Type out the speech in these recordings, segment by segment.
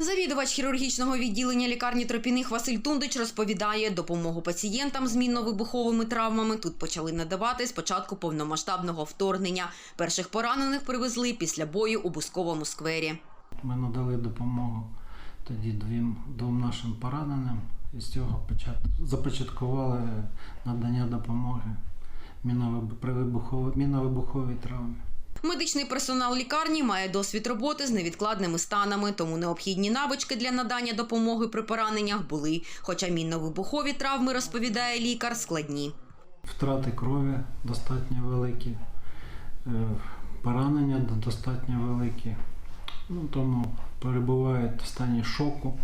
Завідувач хірургічного відділення лікарні Тропіних Василь Тундич розповідає, допомогу пацієнтам з мінно-вибуховими травмами тут почали надавати з початку повномасштабного вторгнення. Перших поранених привезли після бою у Бусковому сквері. Ми надали допомогу тоді двом, двом нашим пораненим і з цього почат- започаткували надання допомоги міновиб- при вибуховій, міновибуховій травмі. Медичний персонал лікарні має досвід роботи з невідкладними станами, тому необхідні навички для надання допомоги при пораненнях були. Хоча мінно-вибухові травми, розповідає лікар, складні. Втрати крові достатньо великі, е, поранення достатньо великі. Ну, тому перебувають в стані шоку.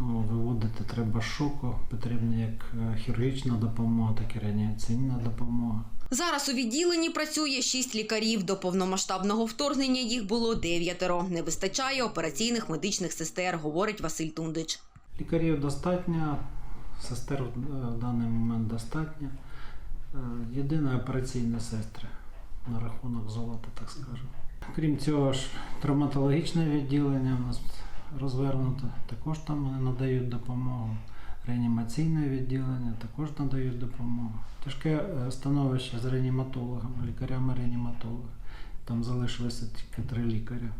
Виводити треба шоку. Потрібна як е, хірургічна допомога, так і реанімаційна допомога. Зараз у відділенні працює шість лікарів. До повномасштабного вторгнення їх було дев'ятеро. Не вистачає операційних медичних сестер, говорить Василь Тундич. Лікарів достатньо, сестер е, в даний момент достатньо. Е, Єдине операційні сестри на рахунок золота, так скажемо. Крім цього ж, травматологічне відділення у нас розвернуто, також там надають допомогу. Реанімаційне відділення також надають допомогу. Тяжке е, становище з реаніматологами, лікарями-реаніматологами. Там залишилося тільки три лікаря.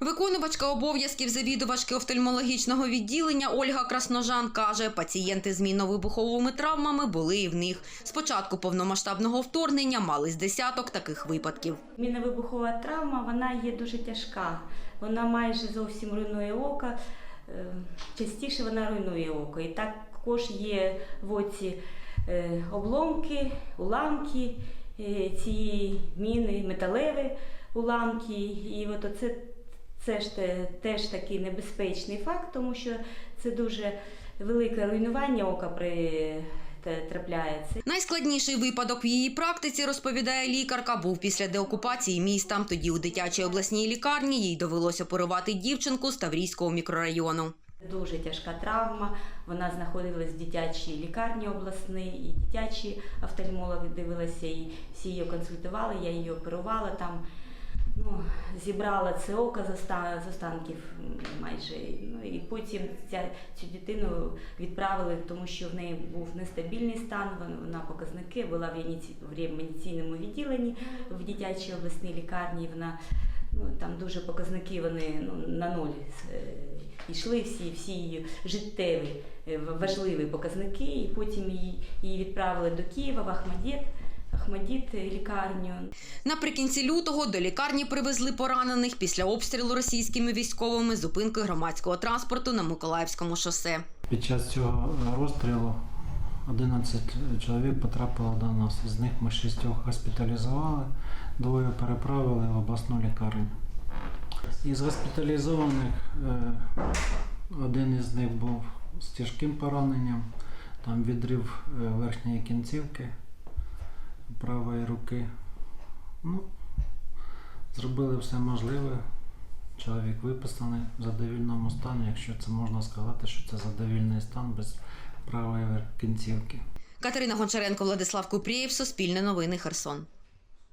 Виконувачка обов'язків завідувачки офтальмологічного відділення Ольга Красножан каже, пацієнти з мінно-вибуховими травмами були і в них. Спочатку повномасштабного вторгнення мали з десяток таких випадків. Міновибухова травма вона є дуже тяжка. Вона майже зовсім руйнує око. Е, Частіше вона руйнує око. І також є в оці е, обломки, уламки е, цієї міни, металеві уламки. І от оце це ж те- теж такий небезпечний факт, тому що це дуже велике руйнування ока при трапляється. Найскладніший випадок в її практиці, розповідає лікарка, був після деокупації міста. Тоді у дитячій обласній лікарні їй довелось оперувати дівчинку з Таврійського мікрорайону. Дуже тяжка травма. Вона знаходилась в дитячій лікарні обласній, і дитячі офтальмологи дивилися, і всі її консультували, я її оперувала там. Ну, зібрала це око з оста- з останків майже. Ну, і потім ця, цю дитину відправили, тому що в неї був нестабільний стан, вона, показники була в реанімаційному відділенні в дитячій обласній лікарні. Вона ну, там дуже показники вони ну, на ноль е, йшли всі, всі її життєві е, важливі показники, і потім її, її відправили до Києва в Ахмадіт, Ахмадіт е, лікарню. Наприкінці лютого до лікарні привезли поранених після обстрілу російськими військовими зупинки громадського транспорту на Миколаївському шосе. Під час цього розстрілу 11 чоловік потрапило до нас. З них ми шістьох госпіталізували, двоє переправили в обласну лікарню. Із госпіталізованих е, один із них був з тяжким пораненням, там відрив е, верхньої кінцівки правої руки. Ну, зробили все можливе. Чоловік виписаний в задовільному стані, якщо це можна сказати, що це задовільний стан без правої кінцівки. Катерина Гончаренко, Владислав Купрієв, Суспільне новини, Херсон.